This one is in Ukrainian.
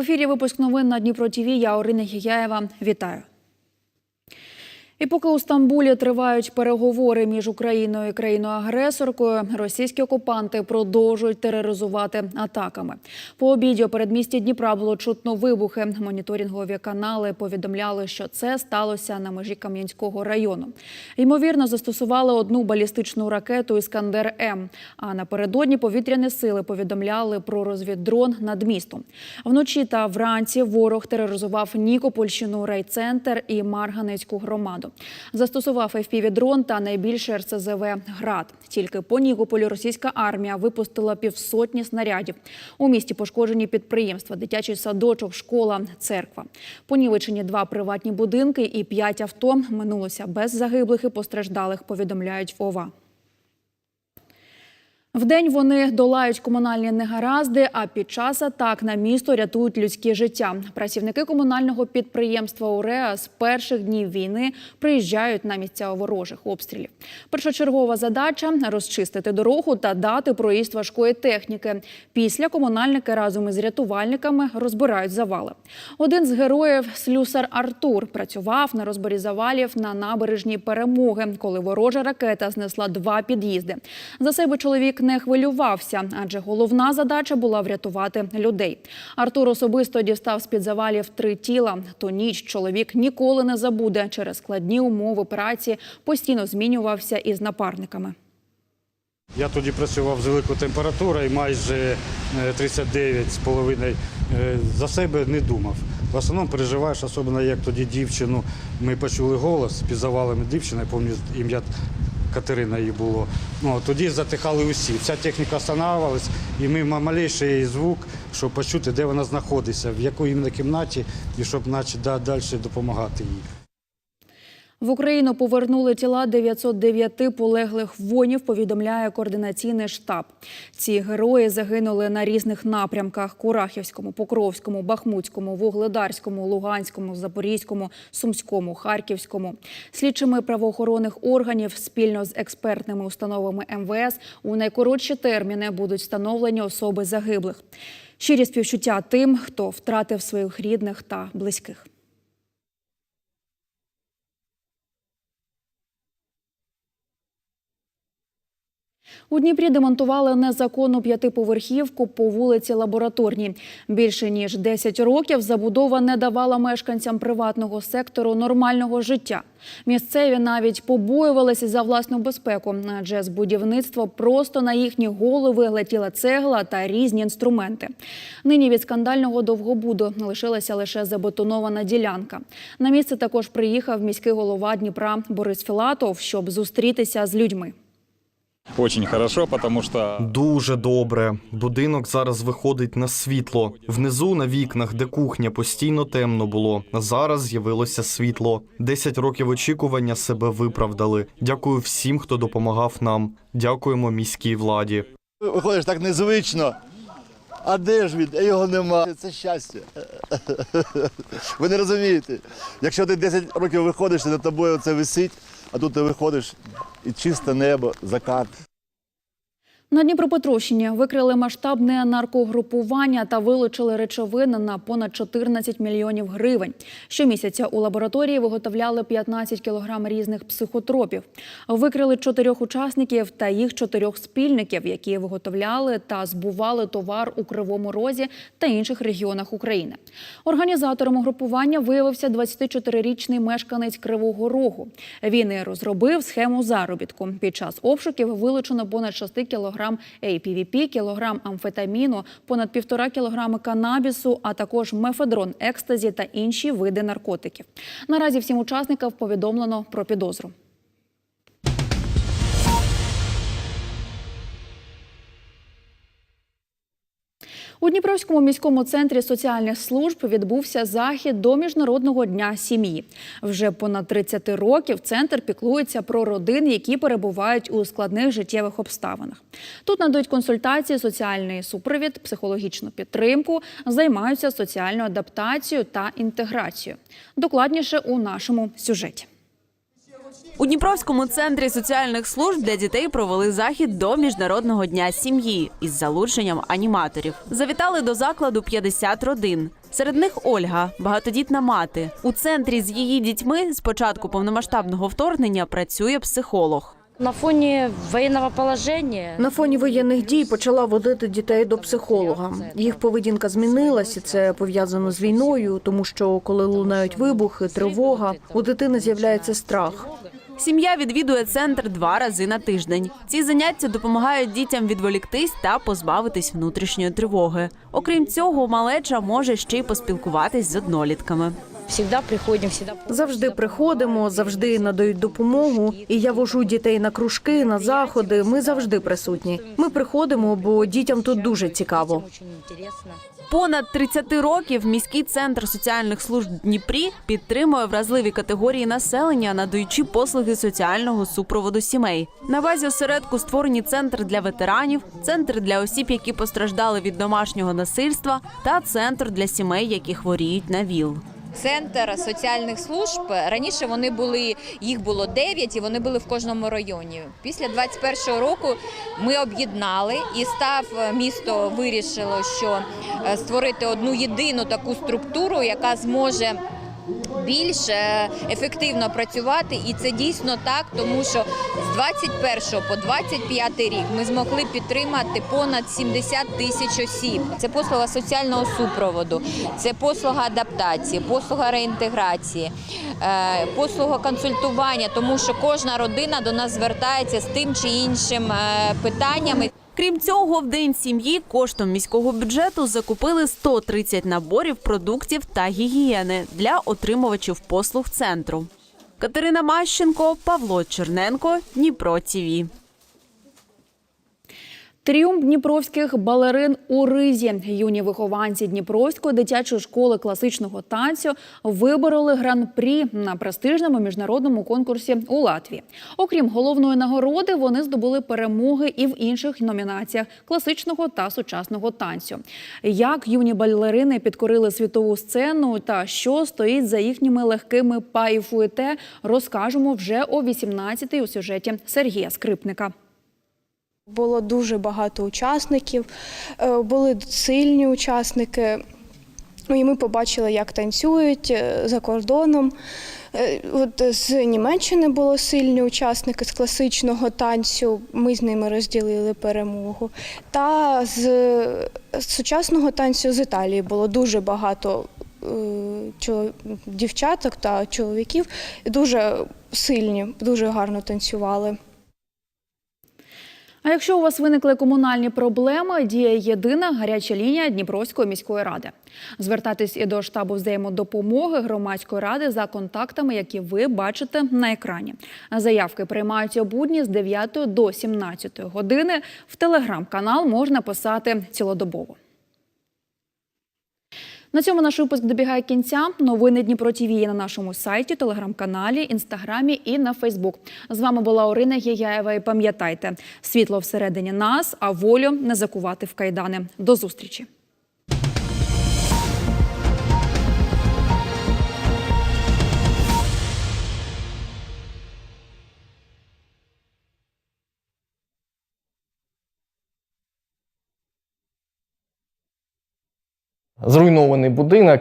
ефірі випуск новин на Дніпро ТІВІ. Я Орина Гігяєва. Вітаю. І поки у Стамбулі тривають переговори між Україною і країною-агресоркою, російські окупанти продовжують тероризувати атаками. По обіді у передмісті Дніпра було чутно вибухи. Моніторингові канали повідомляли, що це сталося на межі Кам'янського району. Ймовірно, застосували одну балістичну ракету Іскандер М. А напередодні повітряні сили повідомляли про розвіддрон над містом. Вночі та вранці ворог тероризував Нікопольщину, райцентр і Марганецьку громаду. Застосував FPV-дрон та найбільше РСЗВ «Град». Тільки по Нікополю російська армія випустила півсотні снарядів. У місті пошкоджені підприємства, дитячий садочок, школа, церква. Понівечені два приватні будинки і п'ять авто. Минулося без загиблих і постраждалих, повідомляють ВОВА. Вдень вони долають комунальні негаразди, а під час атак на місто рятують людські життя. Працівники комунального підприємства УРЕА з перших днів війни приїжджають на місця ворожих обстрілів. Першочергова задача розчистити дорогу та дати проїзд важкої техніки. Після комунальники разом із рятувальниками розбирають завали. Один з героїв слюсар Артур працював на розборі завалів на набережній перемоги, коли ворожа ракета знесла два під'їзди. За себе чоловік не хвилювався, адже головна задача була врятувати людей. Артур особисто дістав з під завалів три тіла. Ту ніч чоловік ніколи не забуде. Через складні умови праці постійно змінювався із напарниками. Я тоді працював з великою температурою, майже е, 39,5. Е, За себе не думав. В основному переживаєш, особливо як тоді дівчину. Ми почули голос під завалами дівчини, я пам'ятаю ім'я Катерина її було. Ну, тоді затихали усі. Вся техніка встановлювалась, і ми малейший звук, щоб почути, де вона знаходиться, в якій кімнаті, і щоб наче, да, далі допомагати їй. В Україну повернули тіла 909 полеглих воїнів, повідомляє координаційний штаб. Ці герої загинули на різних напрямках: Курахівському, Покровському, Бахмутському, Вугледарському, Луганському, Запорізькому, Сумському, Харківському. Слідчими правоохоронних органів спільно з експертними установами МВС у найкоротші терміни будуть встановлені особи загиблих. Щирі співчуття тим, хто втратив своїх рідних та близьких. У Дніпрі демонтували незаконну п'ятиповерхівку по вулиці Лабораторній. Більше ніж 10 років забудова не давала мешканцям приватного сектору нормального життя. Місцеві навіть побоювалися за власну безпеку, адже з будівництва просто на їхні голови летіла цегла та різні інструменти. Нині від скандального довгобуду лишилася лише забетонована ділянка. На місце також приїхав міський голова Дніпра Борис Філатов, щоб зустрітися з людьми. Очень хорошо, потому что Дуже добре. Будинок зараз виходить на світло. Внизу на вікнах, де кухня, постійно темно було. Зараз з'явилося світло. Десять років очікування себе виправдали. Дякую всім, хто допомагав нам. Дякуємо міській владі. Виходиш так незвично. А де ж він? А Його нема. Це щастя. Ви не розумієте. Якщо ти 10 років виходиш, і над тобою це висить, а тут ти виходиш і чисте небо, закат. На Дніпропетровщині викрили масштабне наркогрупування та вилучили речовини на понад 14 мільйонів гривень. Щомісяця у лабораторії виготовляли 15 кілограм різних психотропів. Викрили чотирьох учасників та їх чотирьох спільників, які виготовляли та збували товар у Кривому Розі та інших регіонах України. Організатором угрупування виявився 24-річний мешканець Кривого Рогу. Він і розробив схему заробітку. Під час обшуків вилучено понад 6 кілограм APVP, кілограм амфетаміну, понад півтора кілограми канабісу, а також мефедрон, екстазі та інші види наркотиків. Наразі всім учасникам повідомлено про підозру. У Дніпровському міському центрі соціальних служб відбувся захід до Міжнародного дня сім'ї. Вже понад 30 років центр піклується про родин, які перебувають у складних життєвих обставинах. Тут надають консультації, соціальний супровід, психологічну підтримку, займаються соціальною адаптацією та інтеграцією. Докладніше у нашому сюжеті. У Дніпровському центрі соціальних служб для дітей провели захід до міжнародного дня сім'ї із залученням аніматорів. Завітали до закладу 50 родин. Серед них Ольга, багатодітна мати. У центрі з її дітьми з початку повномасштабного вторгнення працює психолог. На фоні воєнного положення На фоні воєнних дій почала водити дітей до психолога. Їх поведінка змінилася. Це пов'язано з війною, тому що коли лунають вибухи, тривога, у дитини з'являється страх. Сім'я відвідує центр два рази на тиждень. Ці заняття допомагають дітям відволіктись та позбавитись внутрішньої тривоги. Окрім цього, малеча може ще й поспілкуватись з однолітками. Завжди приходимо, завжди Завжди приходимо, завжди надають допомогу. І я вожу дітей на кружки, на заходи. Ми завжди присутні. Ми приходимо, бо дітям тут дуже цікаво. Понад 30 років міський центр соціальних служб Дніпрі підтримує вразливі категорії населення, надаючи послуги соціального супроводу сімей. На базі осередку створені центр для ветеранів, центр для осіб, які постраждали від домашнього насильства, та центр для сімей, які хворіють на ВІЛ. Центр соціальних служб раніше вони були, їх було 9 і вони були в кожному районі. Після 21-го року ми об'єднали і став місто вирішило, що е, створити одну єдину таку структуру, яка зможе. Більш е, ефективно працювати, і це дійсно так, тому що з 21 по 25 рік ми змогли підтримати понад 70 тисяч осіб. Це послуга соціального супроводу, це послуга адаптації, послуга реінтеграції, е, послуга консультування, тому що кожна родина до нас звертається з тим чи іншим е, питаннями. Крім цього, в день сім'ї коштом міського бюджету закупили 130 наборів продуктів та гігієни для отримувачів послуг центру. Катерина Мащенко, Павло Черненко, Дніпро ТІВІ. Тріумф дніпровських балерин у ризі. Юні вихованці Дніпровської дитячої школи класичного танцю вибороли гран-прі на престижному міжнародному конкурсі у Латвії. Окрім головної нагороди, вони здобули перемоги і в інших номінаціях класичного та сучасного танцю. Як юні балерини підкорили світову сцену та що стоїть за їхніми легкими па і фуєте, розкажемо вже о 18-й у сюжеті Сергія Скрипника. Було дуже багато учасників, е, були сильні учасники. Ну, І ми побачили, як танцюють е, за кордоном. Е, От з Німеччини було сильні учасники з класичного танцю. Ми з ними розділили перемогу. Та з, сучасного танцю з Італії було дуже багато дівчаток та чоловіків. Дуже сильні, дуже гарно танцювали. А якщо у вас виникли комунальні проблеми, діє єдина гаряча лінія Дніпровської міської ради. Звертайтесь і до штабу взаємодопомоги громадської ради за контактами, які ви бачите на екрані. Заявки приймаються обудні будні з 9 до 17 години. В телеграм-канал можна писати цілодобово. На цьому наш випуск добігає кінця. Новини Дніпро ТВ є на нашому сайті, телеграм-каналі, інстаграмі і на Фейсбук. З вами була Орина Гіяєва. І пам'ятайте, світло всередині нас, а волю не закувати в кайдани. До зустрічі. Зруйнований будинок,